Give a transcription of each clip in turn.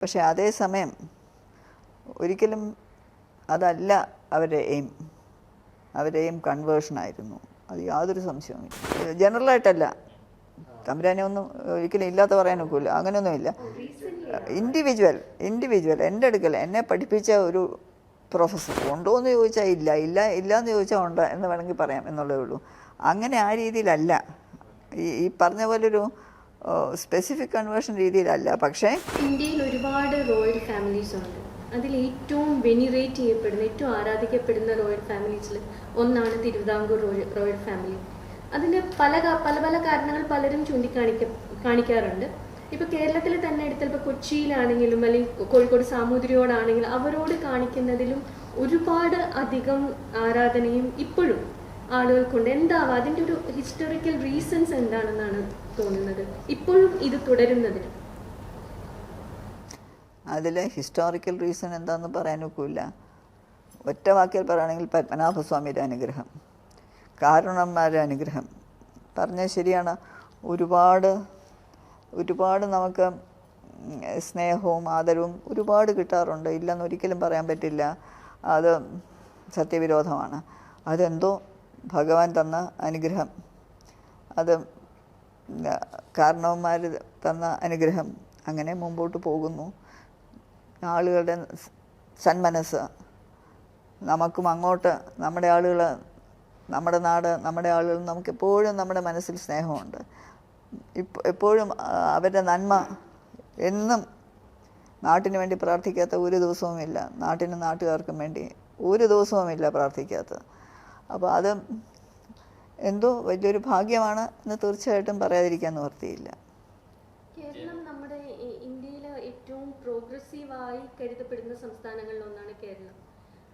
പക്ഷേ അതേസമയം ഒരിക്കലും അതല്ല അവരുടെ എയിം അവരുടെ എയിം കൺവേർഷനായിരുന്നു അത് യാതൊരു സംശയവുമില്ല ജനറലായിട്ടല്ല തമ്പുരാനെ ഒന്നും ഒരിക്കലും ഇല്ലാത്ത പറയാൻ ഒക്കില്ല. അങ്ങനെയൊന്നുമില്ല ഇൻഡിവിജ്വൽ ഇൻഡിവിജ്വൽ എന്റെ അടുക്കൽ എന്നെ പഠിപ്പിച്ച ഒരു പ്രൊഫസർ ഉണ്ടോ എന്ന് ചോദിച്ചാൽ ഇല്ല. ഇല്ല ഇല്ല എന്ന് ചോദിച്ചാൽ ഉണ്ട് എന്ന് വേണമെങ്കിൽ പറയാം എന്നുള്ളതേ ഉള്ളൂ. അങ്ങനെ ആ രീതിയിലല്ല. ഈ ഈ പറഞ്ഞ പോലൊരു സ്പെസിഫിക് കൺവേർഷൻ രീതിയിലല്ല. പക്ഷേ ഇന്ത്യയിൽ ഒരുപാട് റോയൽ ഫാമിലീസ് ഉണ്ട്. അതിൽ ഏറ്റവും വെനിറേറ്റ് ചെയ്യപ്പെടുന്ന ഏറ്റവും ആരാധിക്കപ്പെടുന്ന റോയൽ ഫാമിലീസിൽ ഒന്നാണ് തിരുവിതാംകൂർ റോയൽ റോയൽ ഫാമിലി അതിന് പല പല പല കാരണങ്ങൾ പലരും ചൂണ്ടിക്കാണിക്ക കാണിക്കാറുണ്ട്. ഇപ്പൊ കേരളത്തിൽ തന്നെ എടുത്താൽ ഇപ്പൊ കൊച്ചിയിലാണെങ്കിലും അല്ലെങ്കിൽ കോഴിക്കോട് സാമൂതിരിയോടാണെങ്കിലും അവരോട് കാണിക്കുന്നതിലും ഒരുപാട് അധികം ആരാധനയും ഇപ്പോഴും ആളുകൾക്കുണ്ട്. എന്താവാ? അതിന്റെ ഒരു ഹിസ്റ്റോറിക്കൽ റീസൺസ് എന്താണെന്നാണ് തോന്നുന്നത്? ഇപ്പോഴും ഇത് തുടരുന്നതിന്? അതിൽ ഹിസ്റ്റോറിക്കൽ റീസൺ എന്താണെന്ന് പറയാനൊക്കില്ല ഒറ്റ വാക്കിൽ പറയുകയാണെങ്കിൽ പത്മനാഭസ്വാമിയുടെ അനുഗ്രഹം. കാരണന്മാരുടെ അനുഗ്രഹം. പറഞ്ഞാൽ ശരിയാണ്. ഒരുപാട് ഒരുപാട് നമുക്ക് സ്നേഹവും ആദരവും ഒരുപാട് കിട്ടാറുണ്ട്. ഇല്ലെന്ന് ഒരിക്കലും പറയാൻ പറ്റില്ല. അത് സത്യവിരോധമാണ്. അതെന്തോ ഭഗവാൻ തന്ന അനുഗ്രഹം. അത് കാരണവന്മാർ തന്ന അനുഗ്രഹം അങ്ങനെ മുമ്പോട്ട് പോകുന്നു. ആളുകളുടെ സന്മനസ് നമുക്കും അങ്ങോട്ട് നമ്മുടെ ആളുകൾ നമ്മുടെ നാട് നമ്മുടെ ആളുകൾ നമുക്ക് എപ്പോഴും നമ്മുടെ മനസ്സിൽ സ്നേഹമുണ്ട്. ഇപ്പോൾ എപ്പോഴും അവരുടെ നന്മ എന്നും നാട്ടിന് വേണ്ടി പ്രാർത്ഥിക്കാത്ത ഒരു ദിവസവുമില്ല. നാട്ടിനും നാട്ടുകാർക്കും വേണ്ടി ഒരു ദിവസവുമില്ല പ്രാർത്ഥിക്കാത്തത്. അപ്പോൾ അത് എന്തോ വലിയൊരു ഭാഗ്യമാണ് എന്ന് തീർച്ചയായിട്ടും പറയാതിരിക്കാൻ നിവർത്തിയില്ല കേരളം നമ്മുടെ ഇന്ത്യയിലെ ഏറ്റവും പ്രോഗ്രസീവായി കരുതപ്പെടുന്ന സംസ്ഥാനങ്ങളിൽ ഒന്നാണ് കേരളം.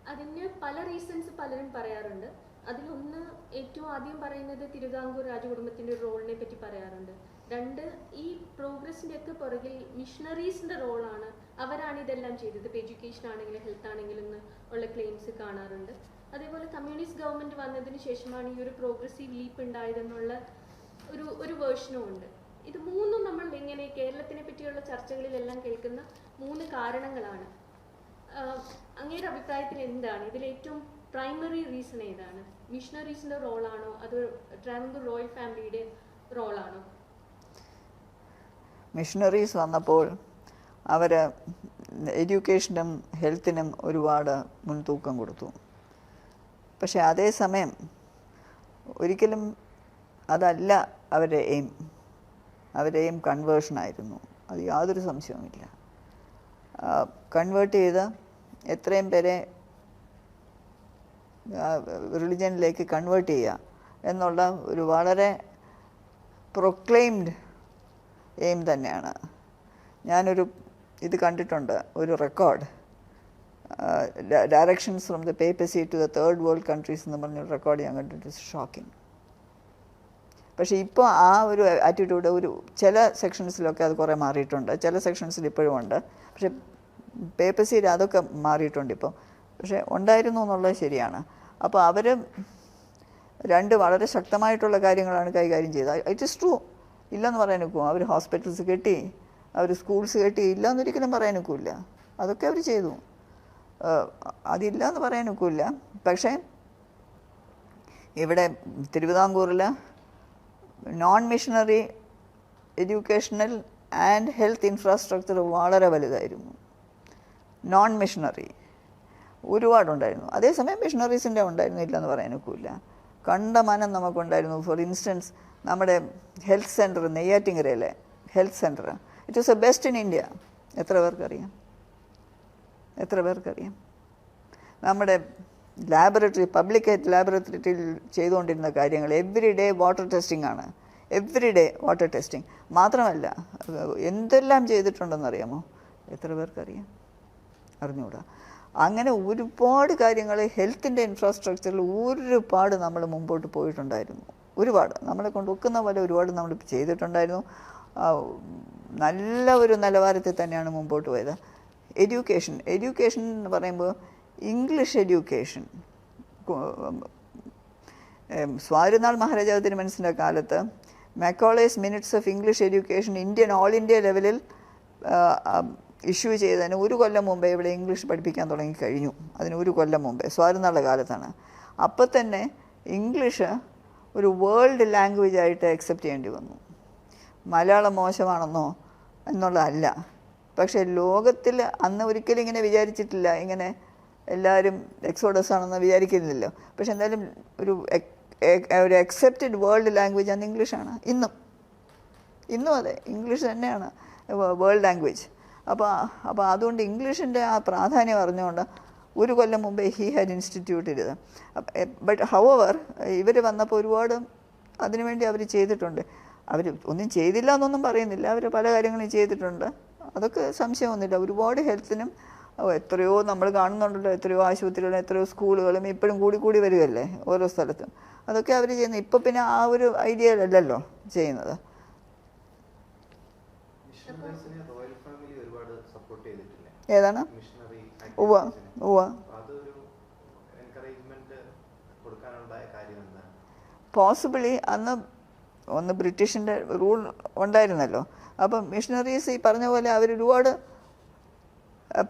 അതിന് പല റീസൺസ് പലരും പറയാറുണ്ട്. അതിലൊന്ന് ഏറ്റവും ആദ്യം പറയുന്നത് തിരുവിതാംകൂർ രാജകുടുംബത്തിന്റെ റോളിനെ പറ്റി പറയാറുണ്ട്. രണ്ട് ഈ പ്രോഗ്രസിന്റെ ഒക്കെ പുറകിൽ മിഷണറീസിന്റെ റോളാണ് അവരാണ് ഇതെല്ലാം ചെയ്തത്. ഇപ്പൊ എഡ്യൂക്കേഷൻ ആണെങ്കിലും ഹെൽത്ത് ആണെങ്കിലും ഉള്ള ക്ലെയിംസ് കാണാറുണ്ട്. അതേപോലെ കമ്മ്യൂണിസ്റ്റ് ഗവൺമെന്റ് വന്നതിന് ശേഷമാണ് ഈ ഒരു പ്രോഗ്രസീവ് ലീപ്പ് ഉണ്ടായതെന്നുള്ള ഒരു ഒരു വേർഷനും ഉണ്ട്. ഇത് മൂന്നും നമ്മൾ ഇങ്ങനെ കേരളത്തിനെ പറ്റിയുള്ള ചർച്ചകളിലെല്ലാം കേൾക്കുന്ന മൂന്ന് കാരണങ്ങളാണ്. അങ്ങയുടെ അഭിപ്രായത്തിൽ എന്താണ്? ഇതിൽ ഏറ്റവും പ്രൈമറി റീസൺ ഏതാണ്? മിഷണറീസിന്റെ റോളാണോ അതോ ട്രാവൻകൂർ റോയൽ ഫാമിലിയുടെ റോളാണോ മിഷണറീസ് വന്നപ്പോൾ അവർ എഡ്യൂക്കേഷനും ഹെൽത്തിനും ഒരുപാട് മുൻതൂക്കം കൊടുത്തു. പക്ഷേ അതേസമയം ഒരിക്കലും അതല്ല അവരുടെ എയിം അവരുടെ എയിം കൺവേർഷനായിരുന്നു അത് യാതൊരു സംശയവുമില്ല. കൺവേർട്ട് ചെയ്ത് എത്രയും പേരെ റിലിജനിലേക്ക് കൺവേർട്ട് ചെയ്യുക എന്നുള്ള ഒരു വളരെ പ്രൊക്ലെയിംഡ് എയിം തന്നെയാണ്. ഞാനൊരു ഇത് കണ്ടിട്ടുണ്ട് ഒരു record directions from the papacy to the third world countries എന്ന് പറഞ്ഞ റെക്കോർഡ് ഞാൻ കണ്ടിട്ട് ഷോക്കിംഗ് പക്ഷേ ഇപ്പോൾ ആ ഒരു ആറ്റിറ്റ്യൂഡ് ഒരു ചില സെക്ഷൻസിലൊക്കെ അത് കുറേ മാറിയിട്ടുണ്ട്. ചില സെക്ഷൻസിൽ ഇപ്പോഴും ഉണ്ട്. പക്ഷേ പേപ്പസിയിൽ അതൊക്കെ മാറിയിട്ടുണ്ട് ഇപ്പോൾ പക്ഷേ ഉണ്ടായിരുന്നു എന്നുള്ളത് ശരിയാണ്. അപ്പോൾ അവർ രണ്ട് വളരെ ശക്തമായിട്ടുള്ള കാര്യങ്ങളാണ് കൈകാര്യം ചെയ്തത്. ഇറ്റ് ഇസ് ട്രൂ ഇല്ലെന്ന് പറയാൻ നിൽക്കും അവർ ഹോസ്പിറ്റൽസ് കെട്ടി അവർ സ്കൂൾസ് കെട്ടി ഇല്ല എന്നൊരിക്കലും പറയാൻ നിൽക്കില്ല അതൊക്കെ അവർ ചെയ്തു. അതില്ല എന്ന് പറയാൻ ഒക്കില്ല. പക്ഷേ ഇവിടെ തിരുവിതാംകൂറിൽ non missionary educational and health infrastructure വളരെ വലുതായിരുന്നു. നോൺ മിഷണറി ഒരുപാടുണ്ടായിരുന്നു. അതേസമയം മിഷണറീസിന്റെ ഉണ്ടായിരുന്നു ഇല്ലെന്ന് പറയാനൊക്കില്ല കണ്ടമാനം നമുക്കുണ്ടായിരുന്നു. ഫോർ ഇൻസ്റ്റൻസ് നമ്മുടെ health centre നെയ്യാറ്റിങ്ങരയിലെ health centre it is a best in India എത്ര പേർക്കറിയാം? എത്ര പേർക്കറിയാം? നമ്മുടെ ലാബറട്ടറി പബ്ലിക് ഹെൽത്ത് ലാബറട്ടറിയിൽ ചെയ്തുകൊണ്ടിരുന്ന കാര്യങ്ങൾ എവറി ഡേ വാട്ടർ ടെസ്റ്റിംഗ് ആണ്. എവറി ഡേ വാട്ടർ ടെസ്റ്റിംഗ് മാത്രമല്ല എന്തെല്ലാം ചെയ്തിട്ടുണ്ടെന്നറിയാമോ എത്ര പേർക്കറിയാം? അറിഞ്ഞുകൂടാ. അങ്ങനെ ഒരുപാട് കാര്യങ്ങൾ ഹെൽത്തിന്റെ ഇൻഫ്രാസ്ട്രക്ചറിൽ ഒരുപാട് നമ്മൾ മുമ്പോട്ട് പോയിട്ടുണ്ടായിരുന്നു. ഒരുപാട്. നമ്മളെ കൊണ്ട് ഒക്കുന്ന പോലെ ഒരുപാട് നമ്മൾ ചെയ്തിട്ടുണ്ടായിരുന്നു. നല്ല ഒരു നിലവാരത്തിൽ തന്നെയാണ് മുമ്പോട്ട് പോയത്. എഡ്യൂക്കേഷൻ എഡ്യൂക്കേഷൻ എന്ന് പറയുമ്പോൾ ഇംഗ്ലീഷ് എഡ്യൂക്കേഷൻ സ്വാതിരുന്നാൾ മഹാരാജാവ് തിരുമനസിന്റെ കാലത്ത് Macaulay's minutes of English education Indian all India ലെവലിൽ ഇഷ്യൂ ചെയ്തതിന് ഒരു കൊല്ലം മുമ്പേ ഇവിടെ ഇംഗ്ലീഷ് പഠിപ്പിക്കാൻ തുടങ്ങി കഴിഞ്ഞു. അതിന് ഒരു കൊല്ലം മുമ്പേ സ്വാതന്ത്ര്യമുള്ള കാലത്താണ്. അപ്പം തന്നെ ഇംഗ്ലീഷ് ഒരു വേൾഡ് ലാംഗ്വേജ് ആയിട്ട് അക്സെപ്റ്റ് ചെയ്യേണ്ടി വന്നു. മലയാളം മോശമാണെന്നോ എന്നുള്ളതല്ല. പക്ഷേ ലോകത്തിൽ അന്ന് ഒരിക്കലും ഇങ്ങനെ വിചാരിച്ചിട്ടില്ല. ഇങ്ങനെ എല്ലാവരും എക്സോഡസ് ആണെന്ന് വിചാരിക്കുന്നില്ലല്ലോ. പക്ഷെ എന്തായാലും ഒരു ഒരു അക്സെപ്റ്റഡ് വേൾഡ് ലാംഗ്വേജ് അന്ന് ഇംഗ്ലീഷാണ്. ഇന്നും. ഇന്നും അതെ. ഇംഗ്ലീഷ് തന്നെയാണ് വേൾഡ് ലാംഗ്വേജ് അപ്പോൾ അപ്പോൾ അതുകൊണ്ട് ഇംഗ്ലീഷിന്റെ ആ പ്രാധാന്യം അറിഞ്ഞുകൊണ്ട് ഒരു കൊല്ലം മുമ്പേ ഹി ഹാഡ് ഇൻസ്റ്റിറ്റ്യൂട്ട് ചെയ്തത് ബട്ട് ഹൗ അവർ ഇവർ വന്നപ്പോൾ ഒരുപാട് അതിനുവേണ്ടി അവർ ചെയ്തിട്ടുണ്ട്. അവർ ഒന്നും ചെയ്തില്ല എന്നൊന്നും പറയുന്നില്ല. അവർ പല കാര്യങ്ങളും ചെയ്തിട്ടുണ്ട്. അതൊക്കെ സംശയമൊന്നുമില്ല ഒരുപാട് ഹെൽത്തിനും എത്രയോ നമ്മൾ കാണുന്നുണ്ടല്ലോ എത്രയോ ആശുപത്രികളും എത്രയോ സ്കൂളുകളും ഇപ്പോഴും കൂടി കൂടി വരികയല്ലേ ഓരോ സ്ഥലത്തും. അതൊക്കെ അവർ ചെയ്യുന്നത്. ഇപ്പം പിന്നെ ആ ഒരു ഐഡിയയിലല്ലല്ലോ ചെയ്യുന്നത്. ഏതാണ്? ഉവ ഉവ്വ ഉവ്വ. കാര്യം പോസിബിളി അന്ന് ഒന്ന് ബ്രിട്ടീഷിന്റെ റൂൾ ഉണ്ടായിരുന്നല്ലോ. അപ്പം മിഷണറീസ് ഈ പറഞ്ഞ പോലെ അവർ ഒരുപാട്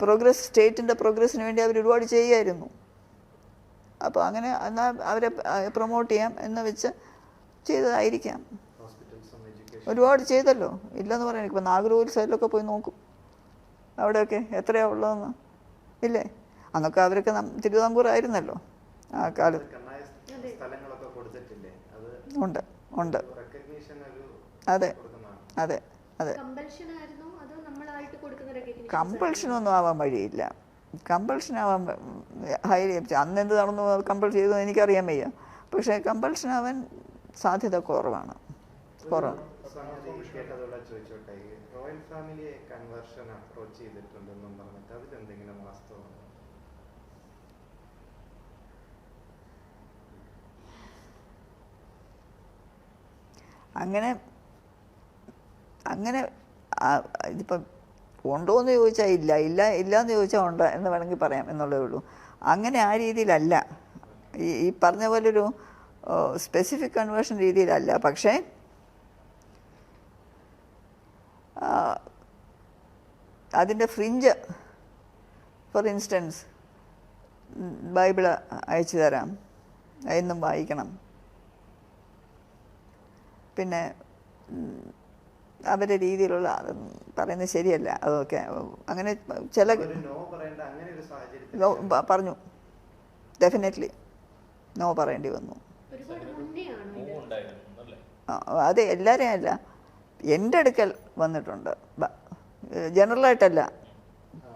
പ്രോഗ്രസ് സ്റ്റേറ്റിന്റെ പ്രോഗ്രസ്സിന് വേണ്ടി അവർ ഒരുപാട് ചെയ്യുമായിരുന്നു അപ്പോൾ അങ്ങനെ എന്നാൽ അവരെ പ്രൊമോട്ട് ചെയ്യാം എന്ന് വെച്ച് ചെയ്തതായിരിക്കാം. ഒരുപാട് ചെയ്തല്ലോ. ഇല്ലെന്ന് പറയാൻ ഇപ്പം നാഗർകോവിൽ സൈഡിലൊക്കെ പോയി നോക്കും. അവിടെയൊക്കെ എത്രയാണ് ഉള്ളതെന്ന്. ഇല്ലേ? അന്നൊക്കെ അവരൊക്കെ തിരുവിതാംകൂർ ആയിരുന്നല്ലോ ആ കാലത്ത് ഉണ്ട് ഉണ്ട്. അതെ അതെ. അതെ. കമ്പൽഷൻ ആയിരുന്നോ അതോ നമ്മളായിട്ട് കൊടുക്കുന്ന recognitions കമ്പൾഷനൊന്നും ആവാൻ വഴിയില്ല. കമ്പൾഷൻ ആവാൻ ഹൈലി അന്ന് എന്ത് നടന്നു കമ്പൾ ചെയ്തു എനിക്കറിയാൻ വയ്യ. പക്ഷേ കമ്പൾഷൻ ആവാൻ സാധ്യത കുറവാണ്. റോയൽ ഫാമിലിയെ കൺവേർഷൻ അപ്രോച്ച് ചെയ്തിട്ടുണ്ടെന്നും പറഞ്ഞിട്ട് അതിലെന്തെങ്കിലും വാസ്തവമുണ്ടോ? അങ്ങനെ അങ്ങനെ ഇതിപ്പം ഉണ്ടോ എന്ന് ചോദിച്ചാൽ ഇല്ല ഇല്ല ഇല്ല എന്ന് ചോദിച്ചാൽ ഉണ്ട് എന്ന് വേണമെങ്കിൽ പറയാം എന്നുള്ളതേ ഉള്ളൂ. അങ്ങനെ ആ രീതിയിലല്ല. ഈ ഈ പറഞ്ഞ പോലൊരു സ്പെസിഫിക് കൺവേർഷൻ രീതിയിലല്ല. പക്ഷേ അതിന്റെ ഫ്രിഞ്ച് ഫോർ ഇൻസ്റ്റൻസ് ബൈബിൾ അയച്ചു തരാം. എന്നും വായിക്കണം. പിന്നെ അവരുടെ രീതിയിലുള്ള പറയുന്നത് ശരിയല്ല അതൊക്കെ. അങ്ങനെ ചില നോ പറയേണ്ട അങ്ങനെ ഒരു സാഹചര്യത്തിൽ പറഞ്ഞു. ഡെഫിനറ്റ്ലി നോ പറയേണ്ടി വന്നു. ഒരുപാട് മുന്നേ ഉണ്ടായിരുന്നു അല്ലേ? ആ, അത് എല്ലാവരെയും അല്ല എന്റെ അടുക്കൽ വന്നിട്ടുണ്ട്. ജനറലായിട്ടല്ല.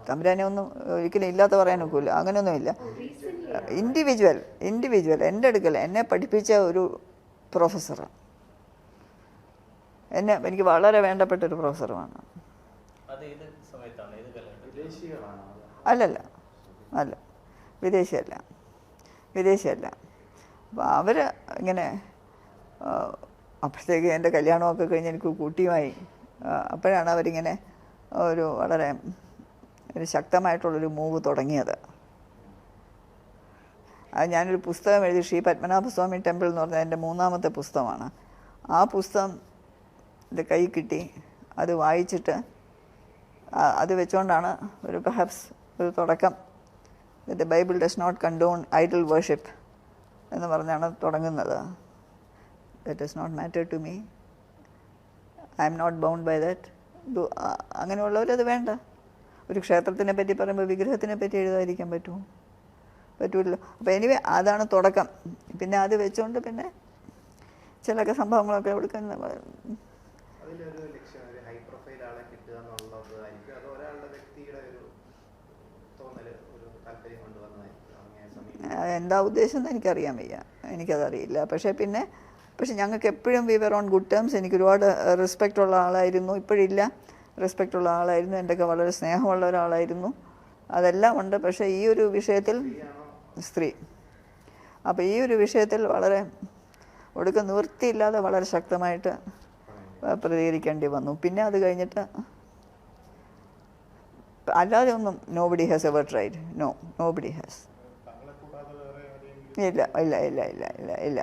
തമ്പുരാനെ ഒന്നും ഒരിക്കലും ഇല്ലാത്ത പറയാൻ ഒക്കില്ല അങ്ങനെയൊന്നുമില്ല. ഇൻഡിവിജ്വൽ ഇൻഡിവിജ്വൽ എന്റെ അടുക്കൽ എന്നെ പഠിപ്പിച്ച ഒരു പ്രൊഫസർ എന്നെ എനിക്ക് വളരെ വേണ്ടപ്പെട്ട ഒരു പ്രൊഫസറുമാണ് അല്ലല്ല. അല്ല. വിദേശിയല്ല. വിദേശിയല്ല. അപ്പോൾ അവർ ഇങ്ങനെ അപ്പോഴത്തേക്ക് എന്റെ കല്യാണമൊക്കെ കഴിഞ്ഞ് എനിക്ക് കുട്ടിയുമായി അപ്പോഴാണ് അവരിങ്ങനെ ഒരു വളരെ ഒരു ശക്തമായിട്ടുള്ളൊരു മൂവ് തുടങ്ങിയത്. അത് ഞാനൊരു പുസ്തകം എഴുതി ശ്രീ പത്മനാഭസ്വാമി ടെമ്പിൾ എന്ന് പറഞ്ഞ എന്റെ മൂന്നാമത്തെ പുസ്തകമാണ്. ആ പുസ്തകം എന്റെ കൈ കിട്ടി. അത് വായിച്ചിട്ട് അത് വെച്ചുകൊണ്ടാണ് ഒരു പെർഹാപ്സ് ഒരു തുടക്കം. The Bible does not condone idol worship എന്ന് പറഞ്ഞാണ് തുടങ്ങുന്നത്. That does not matter to me I'm not bound by that അങ്ങനെയുള്ളവരത് വേണ്ട. ഒരു ക്ഷേത്രത്തിനെ പറ്റി പറയുമ്പോൾ വിഗ്രഹത്തിനെ പറ്റി എഴുതാതിരിക്കാൻ പറ്റുമോ? പറ്റൂല്ലോ അപ്പോൾ എനിവേ അതാണ് തുടക്കം. പിന്നെ അത് വെച്ചുകൊണ്ട് പിന്നെ ചിലൊക്കെ സംഭവങ്ങളൊക്കെ കൊടുക്കുന്ന അതിലൊരു ലക്ഷ്യം ഒരു ഹൈ പ്രൊഫൈൽ ആളെ കിട്ടുക എന്നുള്ളതായിരിക്കും അത് ഒരാളുടെ വ്യക്തിയുടെ ഒരു തോന്നൽ ഒരു താല്പര്യം കൊണ്ടുവന്നതായിരിക്കും എന്താ ഉദ്ദേശം എന്ന് എനിക്കറിയാൻ വയ്യ. എനിക്കതറിയില്ല. പക്ഷേ പിന്നെ പക്ഷെ ഞങ്ങൾക്ക് എപ്പോഴും we were on good terms എനിക്ക് ഒരുപാട് റെസ്പെക്റ്റ് ഉള്ള ആളായിരുന്നു. ഇപ്പോഴില്ല റെസ്പെക്റ്റ് ഉള്ള ആളായിരുന്നു. എന്റെയൊക്കെ വളരെ സ്നേഹമുള്ള ഒരാളായിരുന്നു. അതെല്ലാം ഉണ്ട്. പക്ഷേ ഈ ഒരു വിഷയത്തിൽ സ്ത്രീ. അപ്പോൾ ഈ ഒരു വിഷയത്തിൽ വളരെ ഒടുക്കം നിവൃത്തിയില്ലാതെ വളരെ ശക്തമായിട്ട് പ്രതികരിക്കേണ്ടി വന്നു. പിന്നെ അത് കഴിഞ്ഞിട്ട് അല്ലാതെ ഒന്നും nobody has ever tried no nobody has ഇല്ല ഇല്ല ഇല്ല ഇല്ല ഇല്ല ഇല്ല.